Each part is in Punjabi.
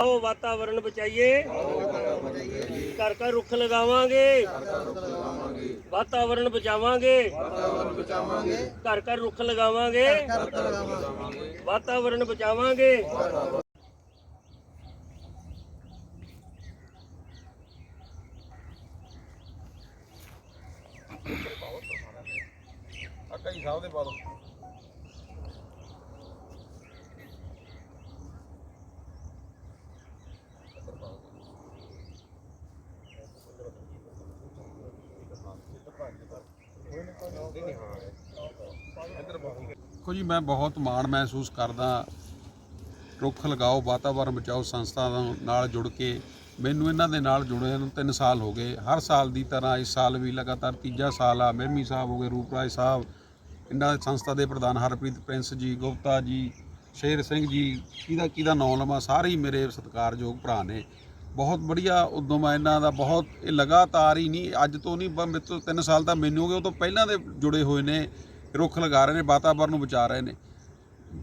ਆਓ ਵਾਤਾਵਰਣ ਬਚਾਈਏ। ਘਰ ਘਰ ਰੁੱਖ ਲਗਾਵਾਂਗੇ। ਵਾਤਾਵਰਣ ਬਚਾਵਾਂਗੇ। ਘਰ ਘਰ ਰੁੱਖ ਲਗਾਵਾਂਗੇ। ਵਾਤਾਵਰਣ ਬਚਾਵਾਂਗੇ। ਅੱਕਾ ਜੀ ਸਾਹਿਬ ਦੇ ਪਾ ਦੇਖੋ ਜੀ, ਮੈਂ ਬਹੁਤ ਮਾਣ ਮਹਿਸੂਸ ਕਰਦਾ ਰੁੱਖ ਲਗਾਓ ਵਾਤਾਵਰਣ ਬਚਾਓ, ਸੰਸਥਾ ਨਾਲ ਜੁੜ ਕੇ ਮੈਨੂੰ ਇਹਨਾਂ ਦੇ ਨਾਲ ਜੁੜੇ ਨੂੰ 3 ਸਾਲ ਹੋ ਗਏ। ਹਰ ਸਾਲ ਦੀ ਤਰ੍ਹਾਂ ਇਸ ਸਾਲ ਵੀ ਲਗਾਤਾਰ ਤੀਜਾ ਸਾਲ ਆ। ਮਹਿਮੀ ਸਾਹਿਬ ਹੋ ਗਏ, ਰੂਪਰਾਜ ਸਾਹਿਬ, ਇਹਨਾਂ ਸੰਸਥਾ ਦੇ ਪ੍ਰਧਾਨ ਹਰਪ੍ਰੀਤ ਪ੍ਰਿੰਸ ਜੀ, ਗੁਪਤਾ ਜੀ, ਸ਼ੇਰ ਸਿੰਘ ਜੀ, ਕਿਹਦਾ ਕਿਹਦਾ ਨਾਂ ਲਵਾਂ, ਸਾਰੇ ਹੀ ਮੇਰੇ ਸਤਿਕਾਰਯੋਗ ਭਰਾ ਨੇ। ਬਹੁਤ ਵਧੀਆ ਉਦਮ ਆ ਇਹਨਾਂ ਦਾ ਬਹੁਤ, ਇਹ ਲਗਾਤਾਰ ਹੀ ਨਹੀਂ, ਅੱਜ ਤੋਂ ਨਹੀਂ ਬ- ਮੇਰੇ ਤੋਂ 3 ਸਾਲ ਤਾਂ ਮੈਨੂੰ ਹੋ ਗਏ, ਉਹ ਤੋਂ ਪਹਿਲਾਂ ਦੇ ਜੁੜੇ ਹੋਏ ਨੇ। ਰੁੱਖ ਲਗਾ ਰਹੇ ਨੇ, ਵਾਤਾਵਰਨ ਨੂੰ ਬਚਾ ਰਹੇ ਨੇ।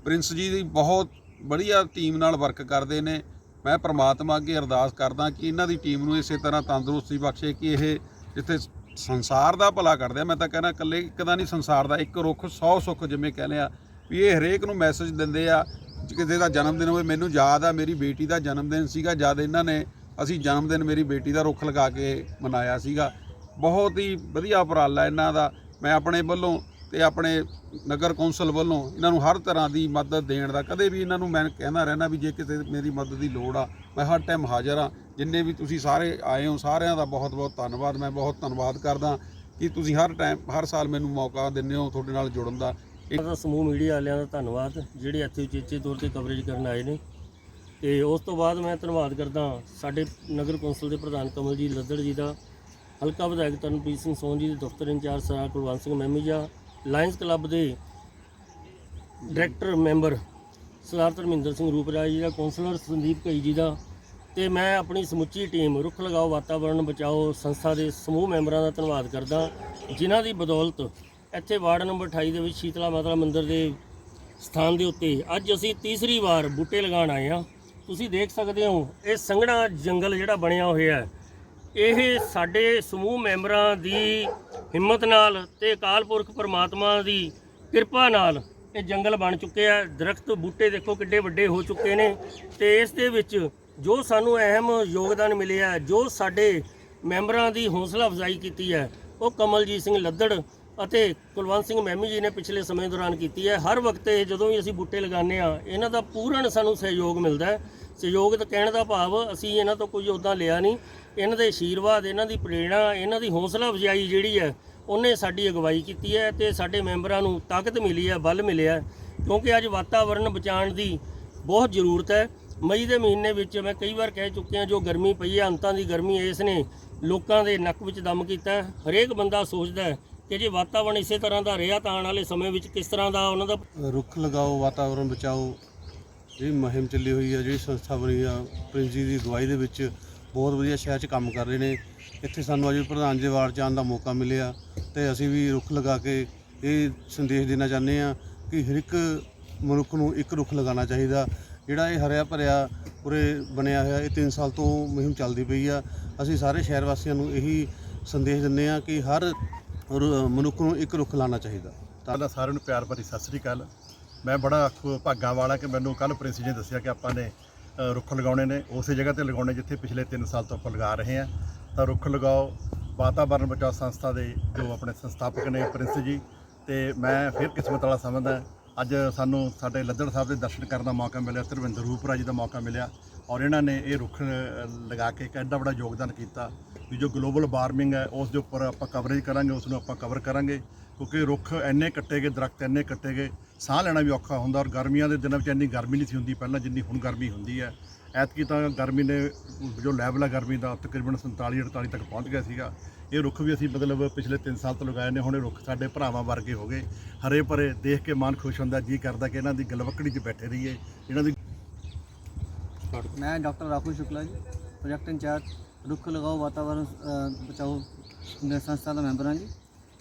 ਪ੍ਰਿੰਸ ਜੀ ਦੀ ਬਹੁਤ ਵਧੀਆ ਟੀਮ ਨਾਲ ਵਰਕ ਕਰਦੇ ਨੇ। ਮੈਂ ਪ੍ਰਮਾਤਮਾ ਅੱਗੇ ਅਰਦਾਸ ਕਰਦਾ ਕਿ ਇਹਨਾਂ ਦੀ ਟੀਮ ਨੂੰ ਇਸੇ ਤਰ੍ਹਾਂ ਤੰਦਰੁਸਤੀ ਬਖਸ਼ੇ ਕਿ ਇਹ ਜਿੱਥੇ ਸੰਸਾਰ ਦਾ ਭਲਾ ਕਰਦੇ ਆ। ਮੈਂ ਤਾਂ ਕਹਿੰਦਾ ਇਕੱਲੇ ਇੱਕ ਦਾ ਨਹੀਂ, ਸੰਸਾਰ ਦਾ ਇੱਕ ਰੁੱਖ 100 ਸੁੱਖ ਜਿਵੇਂ ਕਹਿੰਦੇ ਆ। ਵੀ ਇਹ ਹਰੇਕ ਨੂੰ ਮੈਸੇਜ ਦਿੰਦੇ ਆ, ਕਿਸੇ ਦਾ ਜਨਮ ਦਿਨ ਹੋਵੇ, ਮੈਨੂੰ ਯਾਦ ਆ, ਮੇਰੀ ਬੇਟੀ ਦਾ ਜਨਮ ਦਿਨ ਸੀਗਾ, ਜਦ ਇਹਨਾਂ ਨੇ ਅਸੀਂ ਜਨਮ ਦਿਨ ਮੇਰੀ ਬੇਟੀ ਦਾ ਰੁੱਖ ਲਗਾ ਕੇ ਮਨਾਇਆ ਸੀਗਾ। ਬਹੁਤ ਹੀ ਵਧੀਆ ਉਪਰਾਲਾ ਇਹਨਾਂ ਦਾ। ਮੈਂ ਆਪਣੇ ਵੱਲੋਂ ਤੇ ਆਪਣੇ ਨਗਰ ਕੌਂਸਲ ਵੱਲੋਂ ਇਹਨਾਂ ਨੂੰ ਹਰ ਤਰ੍ਹਾਂ ਦੀ ਮਦਦ ਦੇਣ ਦਾ ਕਦੇ ਵੀ ਇਹਨਾਂ ਨੂੰ ਮੈਂ ਕਹਿੰਦਾ ਰਹਿਣਾ ਵੀ ਜੇ ਕਿਸੇ ਮੇਰੀ ਮਦਦ ਦੀ ਲੋੜ ਆ, ਮੈਂ ਹਰ ਟਾਈਮ ਹਾਜ਼ਰ ਆ ਜਿੰਨੇ ਵੀ ਤੁਸੀਂ ਸਾਰੇ ਆਏ ਹੋ, ਸਾਰਿਆਂ ਦਾ ਬਹੁਤ ਬਹੁਤ ਧੰਨਵਾਦ। ਮੈਂ ਬਹੁਤ ਧੰਨਵਾਦ ਕਰਦਾ ਕਿ ਤੁਸੀਂ ਹਰ ਟਾਈਮ, ਹਰ ਸਾਲ ਮੈਨੂੰ ਮੌਕਾ ਦਿੰਦੇ ਹੋ ਤੁਹਾਡੇ ਨਾਲ ਜੁੜਨ ਦਾ। ਦਾ ਸਮੂਹ ਮੀਡੀਆ ਵਾਲਿਆਂ ਦਾ ਧੰਨਵਾਦ, ਜਿਹੜੇ ਇੱਥੇ ਉਚੇਚੇ ਤੌਰ ਤੇ ਕਵਰੇਜ ਕਰਨ ਆਏ ਨੇ। ਤੇ ਉਸ ਤੋਂ ਬਾਅਦ ਮੈਂ ਧੰਨਵਾਦ ਕਰਦਾ ਸਾਡੇ ਨਗਰ ਕੌਂਸਲ ਦੇ ਪ੍ਰਧਾਨ ਕਮਲਜੀਤ ਲੱਦੜ ਜੀ ਦਾ। ਹਲਕਾ ਵਿਧਾਇਕ ਤਰਨਪ੍ਰੀਤ ਸਿੰਘ ਸੋਨ ਜੀ ਦੇ ਦਫ਼ਤਰ in charge Sardar Kulwant Singh Mamija lions club ਦੇ ਡਾਇਰੈਕਟਰ ਮੈਂਬਰ ਸਰਦਾਰ ਧਰਮਿੰਦਰ ਸਿੰਘ ਰੂਪਰਾਜ ਜੀ ਦਾ ਕੌਂਸਲਰ ਸੰਦੀਪ ਕਈ ਜੀ ਦਾ ਤੇ ਮੈਂ ਆਪਣੀ ਸਮੁੱਚੀ ਟੀਮ ਰੁੱਖ ਲਗਾਓ, ਵਾਤਾਵਰਣ ਬਚਾਓ ਸੰਸਥਾ ਦੇ ਸਮੂਹ ਮੈਂਬਰਾਂ ਦਾ ਧੰਨਵਾਦ ਕਰਦਾ। ਜਿਨ੍ਹਾਂ ਦੀ ਬਦੌਲਤ ਇੱਥੇ ਵਾਰਡ ਨੰਬਰ 28 ਦੇ ਵਿੱਚ ਸ਼ੀਤਲਾ ਮਾਤਾ ਮੰਦਿਰ ਦੇ ਸਥਾਨ ਦੇ ਉੱਤੇ ਅੱਜ ਅਸੀਂ ਤੀਸਰੀ ਵਾਰ ਬੂਟੇ ਲਗਾਉਣ ਆਏ ਹਾਂ। ਤੁਸੀਂ ਦੇਖ ਸਕਦੇ ਹੋ, ਇਹ ਸੰਘਣਾ ਜੰਗਲ ਜਿਹੜਾ ਬਣਿਆ ਹੋਇਆ ਹੈ। ਇਹ ਸਾਡੇ ਸਮੂਹ ਮੈਂਬਰਾਂ ਦੀ ਹਿੰਮਤ ਨਾਲ ਤੇ ਅਕਾਲ ਪੁਰਖ ਪਰਮਾਤਮਾ ਦੀ ਕਿਰਪਾ ਨਾਲ ਇਹ ਜੰਗਲ ਬਣ ਚੁੱਕੇ ਚੁੱਕਿਆ ਦਰਖਤ, ਬੂਟੇ ਦੇਖੋ ਕਿੱਡੇ ਵੱਡੇ ਹੋ ਚੁੱਕੇ ਨੇ ਤੇ ਇਸ ਦੇ ਵਿੱਚ ਜੋ ਸਾਨੂੰ ਅਹਿਮ ਯੋਗਦਾਨ ਮਿਲਿਆ, ਜੋ ਸਾਡੇ ਮੈਂਬਰਾਂ ਦੀ ਹੌਸਲਾ ਅਫਜ਼ਾਈ ਕੀਤੀ ਹੈ, ਉਹ ਕਮਲਜੀਤ ਸਿੰਘ ਲੱਦੜ ਅਤੇ ਕੁਲਵੰਤ ਸਿੰਘ ਮਹਿਮੀ ਜੀ ਨੇ ਪਿਛਲੇ ਸਮੇਂ ਦੌਰਾਨ ਕੀਤੀ ਹੈ। ਹਰ ਵਕਤ ਇਹ ਜਦੋਂ ਵੀ ਅਸੀਂ ਬੂਟੇ ਲਗਾਉਂਦੇ ਆ ਇਹਨਾਂ ਦਾ ਪੂਰਨ ਸਾਨੂੰ ਸਹਿਯੋਗ ਮਿਲਦਾ ਹੈ। ਸਹਿਯੋਗ ਤਾਂ ਕਹਿਣ ਦਾ ਭਾਵ ਅਸੀਂ ਇਹਨਾਂ ਤੋਂ ਕੁਝ ਉਦਾਂ ਲਿਆ ਨਹੀਂ। ਇਹਨਾਂ ਦੇ ਆਸ਼ੀਰਵਾਦ ਇਹਨਾਂ ਦੀ ਪ੍ਰੇਰਣਾ, ਇਹਨਾਂ ਦੀ ਹੌਸਲਾ ਅਫਜ਼ਾਈ ਜਿਹੜੀ ਹੈ, ਉਹਨੇ ਸਾਡੀ ਅਗਵਾਈ ਕੀਤੀ ਹੈ ਤੇ ਸਾਡੇ ਮੈਂਬਰਾਂ ਨੂੰ ਤਾਕਤ ਮਿਲੀ ਹੈ, ਬਲ ਮਿਲਿਆ ਕਿਉਂਕਿ ਅੱਜ ਵਾਤਾਵਰਣ ਬਚਾਉਣ ਦੀ ਬਹੁਤ ਜ਼ਰੂਰਤ ਹੈ। ਮਈ ਦੇ ਮਹੀਨੇ ਵਿੱਚ ਮੈਂ ਕਈ ਵਾਰ ਕਹਿ ਚੁੱਕਿਆ, ਜੋ ਗਰਮੀ ਪਈ ਹੈ, ਅੰਤਾਂ ਦੀ ਗਰਮੀ ਇਸ ਨੇ ਲੋਕਾਂ ਦੇ ਨੱਕ ਵਿੱਚ ਦਮ ਕੀਤਾ ਹਰੇਕ ਬੰਦਾ ਸੋਚਦਾ ਹੈ ਕਿ ਜੇ ਵਾਤਾਵਰਣ ਇਸੇ ਤਰ੍ਹਾਂ ਦਾ ਰਿਹਾ ਤਾਂ ਆਉਣ ਵਾਲੇ ਸਮੇਂ ਵਿੱਚ ਕਿਸ ਤਰ੍ਹਾਂ ਦਾ ਉਹਨਾਂ ਦਾ ਰੁੱਖ ਲਗਾਓ ਵਾਤਾਵਰਣ ਬਚਾਓ, ਜਿਹੜੀ ਮੁਹਿੰਮ ਚੱਲੀ ਹੋਈ ਆ, ਜਿਹੜੀ ਸੰਸਥਾ ਬਣੀ ਆ, ਪ੍ਰਿੰਸ ਜੀ ਦੀ ਅਗਵਾਈ ਦੇ ਵਿੱਚ ਬਹੁਤ ਵਧੀਆ ਸ਼ਹਿਰ 'ਚ ਕੰਮ ਕਰ ਰਹੇ ਨੇ। ਇੱਥੇ ਸਾਨੂੰ ਅੱਜ ਪ੍ਰਧਾਨ ਜੀ ਵਾਰਡ 'ਚ ਆਉਣ ਦਾ ਮੌਕਾ ਮਿਲਿਆ ਤੇ ਅਸੀਂ ਵੀ ਰੁੱਖ ਲਗਾ ਕੇ ਇਹ ਸੰਦੇਸ਼ ਦੇਣਾ ਚਾਹੁੰਦੇ ਆ ਕਿ ਹਰ ਇੱਕ ਮਨੁੱਖ ਨੂੰ ਇੱਕ ਰੁੱਖ ਲਗਾਉਣਾ ਚਾਹੀਦਾ। ਜਿਹੜਾ ਇਹ ਹਰਿਆ ਭਰਿਆ ਪੂਰੇ ਬਣਿਆ ਹੋਇਆ, ਇਹ 3 ਸਾਲ ਤੋਂ ਮੁਹਿੰਮ ਚੱਲਦੀ ਪਈ ਆ। ਅਸੀਂ ਸਾਰੇ ਸ਼ਹਿਰ ਵਾਸੀਆਂ ਨੂੰ ਇਹੀ ਸੰਦੇਸ਼ ਦਿੰਦੇ ਆ ਕਿ ਹਰ ਔਰ ਮਨੁੱਖ ਨੂੰ ਇੱਕ ਰੁੱਖ ਲਾਉਣਾ ਚਾਹੀਦਾ। ਪਹਿਲਾਂ ਸਾਰਿਆਂ ਨੂੰ ਪਿਆਰ ਭਰੀ ਸਤਿ ਸ੍ਰੀ ਅਕਾਲ। ਮੈਂ ਬੜਾ ਖੁ- ਭਾਗਾਂ ਵਾਲਾ ਕਿ ਮੈਨੂੰ ਕੱਲ ਪ੍ਰਿੰਸ ਜੀ ਨੇ ਦੱਸਿਆ ਕਿ ਆਪਾਂ ਨੇ ਰੁੱਖ ਲਗਾਉਣੇ ਨੇ। ਉਸੇ ਜਗ੍ਹਾ ਤੇ ਲਗਾਉਣੇ ਜਿੱਥੇ ਪਿਛਲੇ 3 ਸਾਲ ਤੋਂ ਆਪਾਂ ਲਗਾ ਰਹੇ ਹਾਂ। ਤਾਂ ਰੁੱਖ ਲਗਾਓ। ਵਾਤਾਵਰਣ ਬਚਾਓ ਸੰਸਥਾ ਦੇ ਜੋ ਆਪਣੇ ਸੰਸਥਾਪਕ ਨੇ ਪ੍ਰਿੰਸ ਜੀ। ਤੇ ਮੈਂ ਫਿਰ ਕਿਸਮਤ ਵਾਲਾ ਸਮਝਦਾ, ਅੱਜ ਸਾਨੂੰ ਸਾਡੇ ਲੱਦੜ ਸਾਹਿਬ ਦੇ ਦਰਸ਼ਨ ਕਰਨ ਦਾ ਮੌਕਾ ਮਿਲਿਆ, ਧਰਮਿੰਦਰ ਰੂਪਰਾ ਜੀ ਦਾ ਮੌਕਾ ਮਿਲਿਆ। ਔਰ ਇਹਨਾਂ ਨੇ ਇਹ ਰੁੱਖ ਲਗਾ ਕੇ ਐਡਾ ਬੜਾ ਯੋਗਦਾਨ ਕੀਤਾ ਵੀ ਜੋ ਗਲੋਬਲ ਵਾਰਮਿੰਗ ਹੈ, ਉਸ ਦੇ ਉੱਪਰ ਆਪਾਂ ਕਵਰੇਜ ਕਰਾਂਗੇ, ਉਸ ਨੂੰ ਆਪਾਂ ਕਵਰ ਕਰਾਂਗੇ, ਕਿਉਂਕਿ ਰੁੱਖ ਇੰਨੇ ਕੱਟੇ ਗਏ, ਦਰਖਤ ਇੰਨੇ ਕੱਟੇ ਗਏ, ਸਾਹ ਲੈਣਾ ਵੀ ਔਖਾ ਹੁੰਦਾ ਔਰ ਗਰਮੀਆਂ ਦੇ ਦਿਨਾਂ ਵਿੱਚ ਇੰਨੀ ਗਰਮੀ ਨਹੀਂ ਸੀ ਹੁੰਦੀ ਪਹਿਲਾਂ, ਜਿੰਨੀ ਹੁਣ ਗਰਮੀ ਹੁੰਦੀ ਹੈ। ਐਤਕੀ ਤਾਂ ਗਰਮੀ ਨੇ ਜੋ ਲੈਵਲ ਹੈ ਗਰਮੀ ਦਾ, ਤਕਰੀਬਨ 47 48 ਤੱਕ ਪਹੁੰਚ ਗਿਆ ਸੀਗਾ। ਇਹ ਰੁੱਖ ਵੀ ਅਸੀਂ ਮਤਲਬ ਪਿਛਲੇ 3 ਸਾਲ ਤੋਂ ਲਗਾਏ ਨੇ, ਹੁਣ ਇਹ ਰੁੱਖ ਸਾਡੇ ਭਰਾਵਾਂ ਵਰਗੇ ਹੋ ਗਏ। ਹਰੇ ਭਰੇ, ਦੇਖ ਕੇ ਮਨ ਖੁਸ਼ ਹੁੰਦਾ, ਜੀ ਕਰਦਾ ਕਿ ਇਹਨਾਂ ਦੀ ਗਲਵਕੜੀ 'ਚ ਬੈਠੇ ਰਹੀਏ, ਇਹਨਾਂ ਦੀ ਮੈਂ ਡਾਕਟਰ ਰਾਹੁਲ ਸ਼ੁਕਲਾ ਜੀ, ਪ੍ਰੋਜੈਕਟ ਇੰਚਾਰਜ, ਰੁੱਖ ਲਗਾਓ ਵਾਤਾਵਰਣ ਬਚਾਓ ਸੰਸਥਾ ਦਾ ਮੈਂਬਰ ਹਾਂ ਜੀ।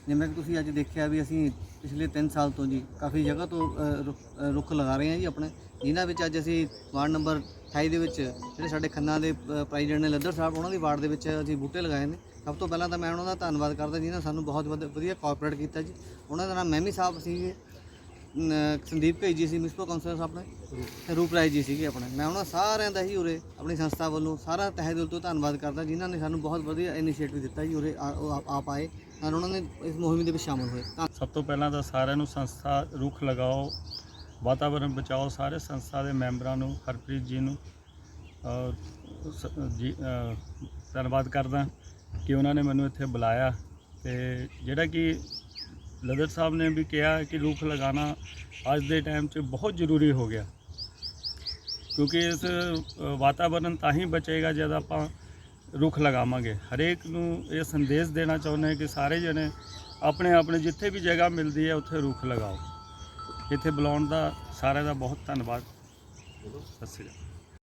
ਜਿਵੇਂ ਕਿ ਤੁਸੀਂ ਅੱਜ ਦੇਖਿਆ ਵੀ ਅਸੀਂ ਪਿਛਲੇ 3 ਸਾਲ ਤੋਂ ਜੀ ਕਾਫੀ ਜਗ੍ਹਾ ਤੋਂ ਰੁੱਖ- ਰੁੱਖ ਲਗਾ ਰਹੇ ਹਾਂ ਜੀ ਆਪਣੇ। ਜਿਨ੍ਹਾਂ ਵਿੱਚ ਅੱਜ ਅਸੀਂ ਵਾਰਡ ਨੰਬਰ 28 ਦੇ ਵਿੱਚ ਜਿਹੜੇ ਸਾਡੇ ਖੰਨਾ ਦੇ ਪ੍ਰੈਜ਼ੀਡੈਂਟ ਨੇ ਲੱਦਰ ਸਾਹਿਬ, ਉਹਨਾਂ ਦੀ ਵਾਰਡ ਦੇ ਵਿੱਚ ਅਸੀਂ ਬੂਟੇ ਲਗਾਏ ਨੇ। ਸਭ ਤੋਂ ਪਹਿਲਾਂ ਤਾਂ ਮੈਂ ਉਹਨਾਂ ਦਾ ਧੰਨਵਾਦ ਕਰਦਾ ਜਿਨ੍ਹਾਂ ਸਾਨੂੰ ਬਹੁਤ ਵਧ- ਵਧੀਆ ਕੋਆਪਰੇਟ ਕੀਤਾ ਜੀ। ਉਹਨਾਂ ਦਾ ਨਾਮ ਮੈਮੀ ਸਾਹਿਬ ਸੀਗੇ। ਸੰਦੀਪ ਭਾਈ ਜੀ ਸੀ ਮਿਊਨਿਸਪਲ ਕਾਉਂਸਲਰ ਆਪਣੇ ਤੇ ਰੂਪ ਰਾਏ ਜੀ ਸੀਗੇ ਆਪਣੇ। ਮੈਂ ਉਹਨਾਂ ਸਾਰਿਆਂ ਦਾ ਹੀ ਉਰੇ, ਆਪਣੀ ਸੰਸਥਾ ਵੱਲੋਂ ਸਾਰਾ ਤਹਿ ਦਿਲ ਤੋਂ ਧੰਨਵਾਦ ਕਰਦਾ, ਜਿਨ੍ਹਾਂ ਨੇ ਸਾਨੂੰ ਬਹੁਤ ਵਧੀਆ ਇਨੀਸ਼ੀਏਟਿਵ ਦਿੱਤਾ ਜੀ ਉਰੇ ਆਪ- ਆਏ। ਔਰ ਉਹਨਾਂ ਨੇ ਇਸ ਮੁਹਿੰਮ ਦੇ ਵਿੱਚ ਸ਼ਾਮਲ ਹੋਏ। ਧੰਨ- ਸਭ ਤੋਂ ਪਹਿਲਾਂ ਤਾਂ ਸਾਰਿਆਂ ਨੂੰ ਸੰਸਥਾ ਰੁੱਖ ਲਗਾਓ ਵਾਤਾਵਰਣ ਬਚਾਓ, ਸਾਰੇ ਸੰਸਥਾ ਦੇ ਮੈਂਬਰਾਂ ਨੂੰ, ਹਰਪ੍ਰੀਤ ਜੀ ਨੂੰ ਜੀ ਧੰਨਵਾਦ ਕਰਦਾ ਕਿ ਉਹਨਾਂ ਨੇ ਮੈਨੂੰ ਇੱਥੇ ਬੁਲਾਇਆ ਤੇ ਜਿਹੜਾ ਕਿ ਲਦਰ ਸਾਹਿਬ ਨੇ ਵੀ ਕਿਹਾ ਕਿ ਰੁੱਖ ਲਗਾਉਣਾ ਅੱਜ ਦੇ ਟਾਈਮ 'ਚ ਬਹੁਤ ਜ਼ਰੂਰੀ ਹੋ ਗਿਆ। ਕਿਉਂਕਿ ਇਸ ਅ, ਵਾਤਾਵਰਣ ਤਾਂ ਹੀ ਬਚੇਗਾ ਜਦ ਆਪਾਂ ਰੁੱਖ ਲਗਾਵਾਂਗੇ। ਹਰੇਕ ਨੂੰ ਇਹ ਸੰਦੇਸ਼ ਦੇਣਾ ਚਾਹੁੰਦੇ ਹਾਂ ਕਿ ਸਾਰੇ ਜਣੇ ਆਪਣੇ ਆਪਣੇ ਜਿੱਥੇ ਵੀ ਜਗ੍ਹਾ ਮਿਲਦੀ ਹੈ ਉੱਥੇ ਰੁੱਖ ਲਗਾਓ। ਇੱਥੇ ਬੁਲਾਉਣ ਦਾ ਸਾਰਿਆਂ ਦਾ ਬਹੁਤ ਧੰਨਵਾਦ। ਸਤਿ ਸ਼੍ਰੀ ਅਕਾਲ।